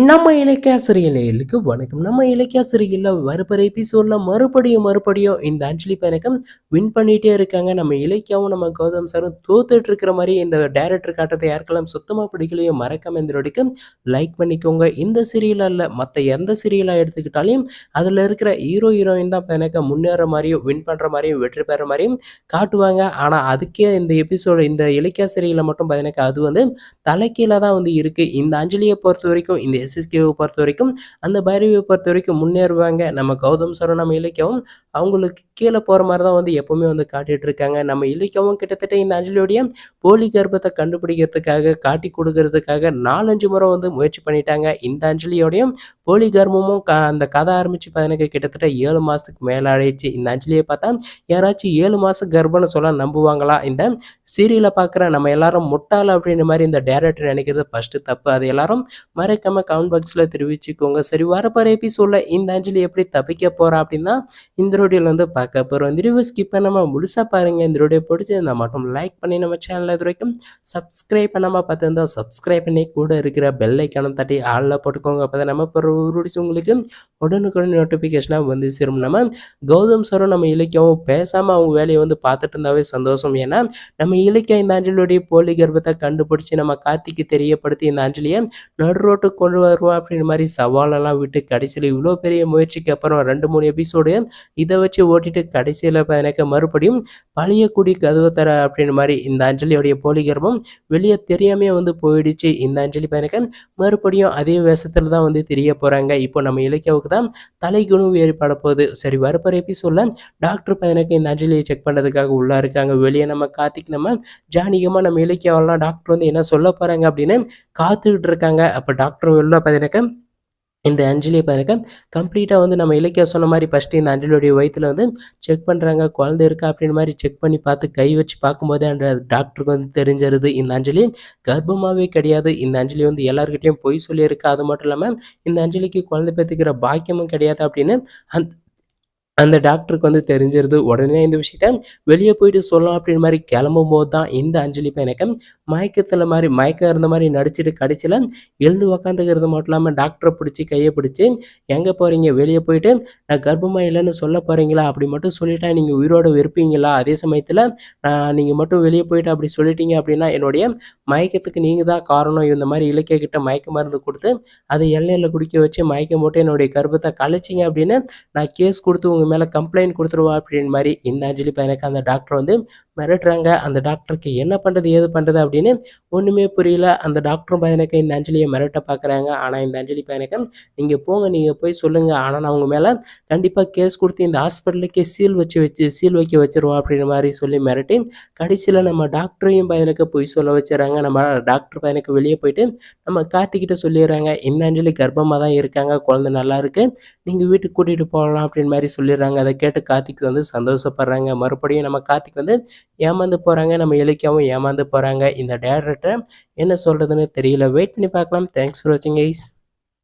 நம்ம இலக்கியாசிரியர்களுக்கு வணக்கம். நம்ம இலக்கியாசிரியில் வரப்போகிற எபிசோடில் மறுபடியும் மறுபடியும் இந்த அஞ்சலி பதக்கம் வின் பண்ணிகிட்டே இருக்காங்க. நம்ம இலக்கியாவும் நம்ம கௌதம் சாரும் தோத்துட்டு இருக்கிற மாதிரி இந்த டேரக்டர் காட்டத்தை யாருக்கெல்லாம் சுத்தமாக பிடிக்கலையோ மறக்காம இந்த லைக் பண்ணிக்கோங்க. இந்த சீரியலில் இல்லை மற்ற எந்த சீரியலாக எடுத்துக்கிட்டாலையும் அதில் இருக்கிற ஹீரோ ஹீரோயின் தான் எனக்கு முன்னேற மாதிரியும் வின் பண்ணுற மாதிரியும் வெற்றி பெற மாதிரியும் காட்டுவாங்க. ஆனால் அதுக்கே இந்த எபிசோடு இந்த இலக்கியாசிரியில் மட்டும் பார்த்தீங்கன்னா அது வந்து தலைக்கீழாக தான் வந்து இருக்குது இந்த அஞ்சலியை பொறுத்த வரைக்கும் இந்த எஸ்எஸ்கேவை பொறுத்த வரைக்கும் அந்த பைரவியை பொறுத்த வரைக்கும் முன்னேறுவாங்க. நம்ம கௌதம் சாரும் நம்ம இலக்கியாவும் அவங்களுக்கு கீழே போகிற மாதிரி தான் வந்து எப்போவுமே வந்து காட்டிகிட்டு இருக்காங்க. நம்ம இலக்கியாவும் கிட்டத்தட்ட இந்த அஞ்சலியோடைய போலி கர்ப்பத்தை கண்டுபிடிக்கிறதுக்காக காட்டி கொடுக்கறதுக்காக நாலஞ்சு முறை வந்து முயற்சி பண்ணிட்டாங்க. இந்த அஞ்சலியோடையும் போலி கர்மமும் க அந்த கதை ஆரம்பித்து பார்த்தீங்கன்னா கிட்டத்தட்ட ஏழு மாதத்துக்கு மேலே ஆயிடுச்சு. இந்த அஞ்சலியை பார்த்தா யாராச்சும் ஏழு மாதம் கர்ப்பம்னு சொல்ல நம்புவாங்களா? இந்த சீரியலை பார்க்குற நம்ம எல்லாரும் முட்டாள் அப்படின்ற மாதிரி இந்த டேரக்டர் நினைக்கிறது ஃபஸ்ட்டு தப்பு. அது எல்லாரும் மறைக்காம கமெண்ட் பாக்ஸில் தெரிவிச்சுக்கோங்க. சரி வரப்போகிற எபிசோடில் இந்த அஞ்சலி எப்படி தப்பிக்க போகிறா அப்படின்னா இந்த ரோடியில் வந்து பார்க்க போகிறோம் இந்த வீடியோ ஸ்கிப் பண்ணாமல் முழுசாக பாருங்கள் இந்த ரோடியை பிடிச்சிருந்தா மட்டும் லைக் பண்ணி நம்ம சேனலில் இது வரைக்கும் சப்ஸ்கிரைப் பண்ணாமல் பார்த்துருந்தா சப்ஸ்கிரைப் பண்ணி கூட இருக்கிற பெல் ஐக்கானம் தட்டி ஆளில் போட்டுக்கோங்க. அப்போ தான் நம்ம போகிற வீடியோஸ் உங்களுக்கு உடனுக்குடன் நோட்டிஃபிகேஷனாக வந்து சேரும். நம்ம கௌதம் சாரும் நம்ம இலக்கியம் பேசாமல் அவங்க வேலையை வந்து பார்த்துட்டு இருந்தாவே சந்தோஷம். ஏன்னா நம்ம இலக்கியம் இந்த அஞ்சலியோடைய போலி கர்ப்பத்தை கண்டுபிடிச்சி நம்ம கார்த்திக்கு தெரியப்படுத்தி இந்த அஞ்சலியை நடு ரோட்டுக்கு கொண்டு வருவோம் அப்படின்ற மாதிரி சவாலெல்லாம் விட்டு கடைசியில் இவ்வளோ பெரிய முயற்சிக்கு அப்புறம் ரெண்டு மூணு எபிசோடு இதை வச்சு ஓட்டிட்டு கடைசியில் எனக்கு மறுபடியும் பழைய குடி கதவு தர அப்படின்ற மாதிரி இந்த அஞ்சலியோடைய போலி கர்ப்பம் வெளியே தெரியாமே வந்து போயிடுச்சு. இந்த அஞ்சலி பயணக்க மறுபடியும் அதே வேஷத்தில் தான் வந்து தெரிய போகிறாங்க இப்போ நம்ம இலக்கியாவுக்கு தான் தலைகுணம் ஏற்பட போகுது. சரி வரப்போகிற எபிசோடில் டாக்டர் பையனுக்கு இந்த அஞ்சலியை செக் பண்ணுறதுக்காக உள்ளே இருக்காங்க. வெளியே நம்ம காத்திக்கு நம்ம ஜானிகமாக நம்ம இலக்கியாவெல்லாம் டாக்டர் வந்து என்ன சொல்ல போகிறாங்க அப்படின்னு காத்துக்கிட்டு இருக்காங்க. அப்போ டாக்டர் வெளில பார்த்தீங்கன்னாக்கா இந்த அஞ்சலியை பாருங்க. கம்ப்ளீட்டாக வந்து நம்ம இலக்கியா சொன்ன மாதிரி ஃபஸ்ட்டு இந்த அஞ்சலியோடைய வயிற்றில் வந்து செக் பண்ணுறாங்க குழந்தை இருக்கா அப்படின்னு மாதிரி செக் பண்ணி பார்த்து கை வச்சு பார்க்கும்போதே அந்த டாக்டருக்கு வந்து தெரிஞ்சிருது. இந்த அஞ்சலி கர்ப்பமாகவே கிடையாது. இந்த அஞ்சலி வந்து எல்லாருக்கிட்டையும் பொய் சொல்லியிருக்கா. அது மட்டும் இல்லாமல் இந்த அஞ்சலிக்கு குழந்தை பெற்றுக்கிற பாக்கியமும் கிடையாது அப்படின்னு அந்த அந்த டாக்டருக்கு வந்து தெரிஞ்சிருது. உடனே இந்த விஷயத்த வெளியே போயிட்டு சொல்லலாம் அப்படின்னு மாதிரி கிளம்பும் போது தான் இந்த அஞ்சலி பையனுக்கு மயக்கத்தில் மாதிரி மயக்கம் இருந்த மாதிரி நடிச்சிட்டு கடைசியில் எழுந்து உக்காந்துக்கிறது மட்டும் இல்லாமல் டாக்டரை பிடிச்சி கையை பிடிச்சி எங்கே போகிறீங்க வெளியே போயிட்டு நான் கர்ப்பமாக இல்லைன்னு சொல்ல போகிறீங்களா அப்படி மட்டும் சொல்லிட்டா நீங்கள் உயிரோடு இருப்பீங்களா? அதே சமயத்தில் நீங்கள் மட்டும் வெளியே போயிட்டு அப்படி சொல்லிட்டீங்க அப்படின்னா என்னுடைய மயக்கத்துக்கு நீங்கள் தான் காரணம். இந்த மாதிரி இலக்கிய கிட்ட மயக்க மருந்து கொடுத்து அதை எல்லையில் குடிக்க வச்சு மயக்கம் போட்டு என்னுடைய கர்ப்பத்தை கழிச்சிங்க அப்படின்னு நான் கேஸ் கொடுத்து உங்கள் மேலே கம்ப்ளைண்ட் கொடுத்துருவா அப்படின்னு மாதிரி இந்த அஞ்சலி பையனுக்கு அந்த டாக்டர் வந்து மிரட்டுறாங்க. அந்த டாக்டருக்கு என்ன பண்ணுறது ஏது பண்ணுறது அப்படின்னு ஒன்றுமே புரியல. அந்த டாக்டரும் பையனுக்கு இந்த அஞ்சலியை மிரட்ட பார்க்குறாங்க ஆனால் இந்த அஞ்சலி பையனுக்கு நீங்கள் போங்க நீங்கள் போய் சொல்லுங்கள் ஆனால் நான் அவங்க மேலே கண்டிப்பாக கேஸ் கொடுத்து இந்த ஹாஸ்பிட்டலுக்கே சீல் வச்சு வச்சு சீல் வைக்க வச்சிருவோம் அப்படின்ற மாதிரி சொல்லி மிரட்டி கடைசியில் நம்ம டாக்டரையும் பையனுக்கு போய் சொல்ல வச்சுறாங்க நம்ம டாக்டர் பையனுக்கு வெளியே போயிட்டு நம்ம கார்த்திக்கிட்ட சொல்லிடுறாங்க இந்த அஞ்சலி கர்ப்பமாக தான் இருக்காங்க. குழந்தை நல்லா இருக்குது நீங்கள் வீட்டுக்கு கூட்டிகிட்டு போகலாம் அப்படின்னு மாதிரி சொல்லிடுறாங்க. அதை கேட்டு கார்த்திக் வந்து சந்தோஷப்படுறாங்க. மறுபடியும் நம்ம கார்த்திக் வந்து ஏமாந்து போகிறாங்க நம்ம இலக்கியாவும் ஏமாந்து போகிறாங்க இந்த டேரக்டர் என்ன சொல்கிறதுன்னு தெரியல. வெயிட் பண்ணி பார்க்கலாம். தேங்க்ஸ் ஃபார் வாட்சிங் ஐஸ்